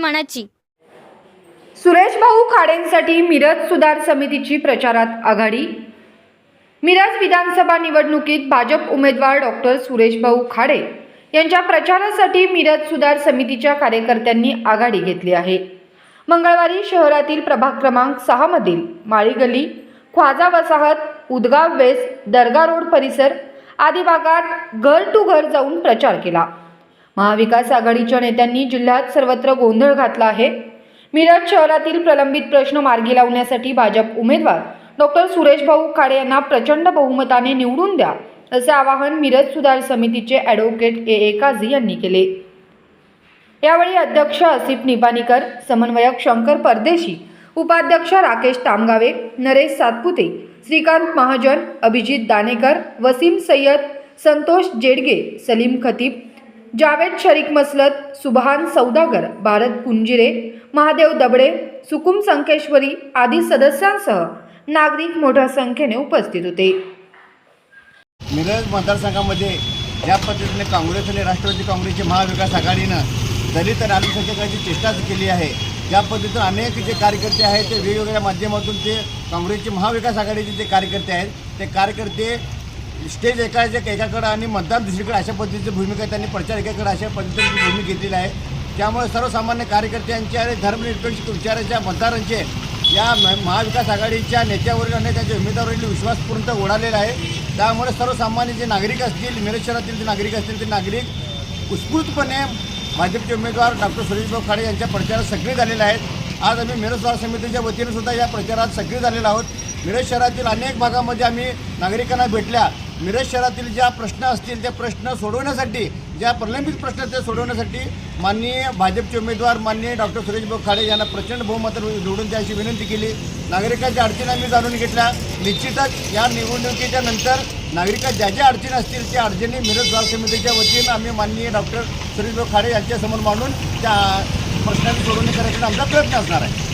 मनाची. सुरेश भाऊ खाडेंसाठी मिरज सुधार समितीची प्रचारात आघाडी. मिरज विधानसभा निवडणुकीत भाजप उमेदवार डॉक्टर सुरेश भाऊ खाडे यांच्या प्रचारासाठी मिरज सुधार समितीच्या कार्यकर्त्यांनी आघाडी घेतली आहे. मंगळवारी शहरातील प्रभाग क्रमांक सहा मधील ख्वाजा वसाहत उदगाव वेस दर्गा रोड परिसर आदी भागात घर टू घर जाऊन प्रचार केला. महाविकास आघाडीच्या नेत्यांनी जिल्ह्यात सर्वत्र गोंधळ घातला आहे. मिरज शहरातील प्रलंबित प्रश्न मार्गी लावण्यासाठी भाजप उमेदवार डॉक्टर सुरेश भाऊ खाडे यांना प्रचंड बहुमताने निवडून द्या असे आवाहन मिरज सुधार समितीचे ॲडव्होकेट ए. ए. काझी यांनी केले. यावेळी अध्यक्ष असिफ निपाणीकर समन्वयक शंकर परदेशी उपाध्यक्ष राकेश तामगावे नरेश सातपुते श्रीकांत महाजन अभिजित दानेकर वसीम सय्यद संतोष जेडगे सलीम खतीब जावेद शरीक मसलत सुबहान सौदागर भारत पुंजिरे महादेव दबडे सुकुम संकेश्वरी आदी सदस्यांसह नागरिक मोठ्या संख्येने उपस्थित होते. मिरज मतदारसंघामध्ये ज्या पद्धतीने काँग्रेस आणि राष्ट्रवादी काँग्रेसची महाविकास आघाडीनं दलित आणि अल्पसंख्याकांची चेष्टाच केली आहे ज्या पद्धतीनं अनेक जे कार्यकर्ते आहेत ते वेगवेगळ्या माध्यमातून ते काँग्रेसचे महाविकास आघाडीचे जे कार्यकर्ते आहेत ते कार्यकर्ते स्टेज एकाच्या एकाकडं आणि मतदान दुसरीकडे अशा पद्धतीची भूमिका त्यांनी प्रचार एकाकडे अशा पद्धतीची भूमिका घेतलेली आहे. त्यामुळे सर्वसामान्य कार्यकर्त्यांचे आणि धर्मनिरपेक्ष विचाराच्या मतदारांचे या महाविकास आघाडीच्या नेत्यावरील आणि त्यांच्या उमेदवारावरील विश्वासपूर्ण ओढालेला आहे. त्यामुळे सर्वसामान्य जे नागरिक असतील मिरज शहरातील जे नागरिक असतील ते नागरिक उत्स्फूर्तपणे भाजपचे उमेदवार डॉक्टर सुरेशभाऊ खाडे यांच्या प्रचारात सक्रिय झालेले आहेत. आज आम्ही मिरज समितीच्या वतीनेसुद्धा या प्रचारात सक्रिय झालेलो आहोत. मिरज शहरातील अनेक भागामध्ये आम्ही नागरिकांना भेटल्या. मिरज शहरातील ज्या प्रश्न असतील त्या प्रश्न सोडवण्यासाठी ज्या प्रलंबित प्रश्न आहेत ते सोडवण्यासाठी माननीय भाजपचे उमेदवार माननीय डॉक्टर सुरेशभाऊ खाडे यांना प्रचंड बहुमत निवडून द्यायची विनंती केली. नागरिकांच्या अडचणी आम्ही जाणून घेतल्या. निश्चितच या निवडणुकीच्या नंतर नागरिकात ज्या ज्या अडचणी असतील त्या अडचणी मिरज बाजार समितीच्या वतीनं आम्ही माननीय डॉक्टर सुरेशभाऊ खाडे यांच्यासमोर मांडून त्या प्रश्नांनी सोडवणी आमचा प्रयत्न असणार आहे.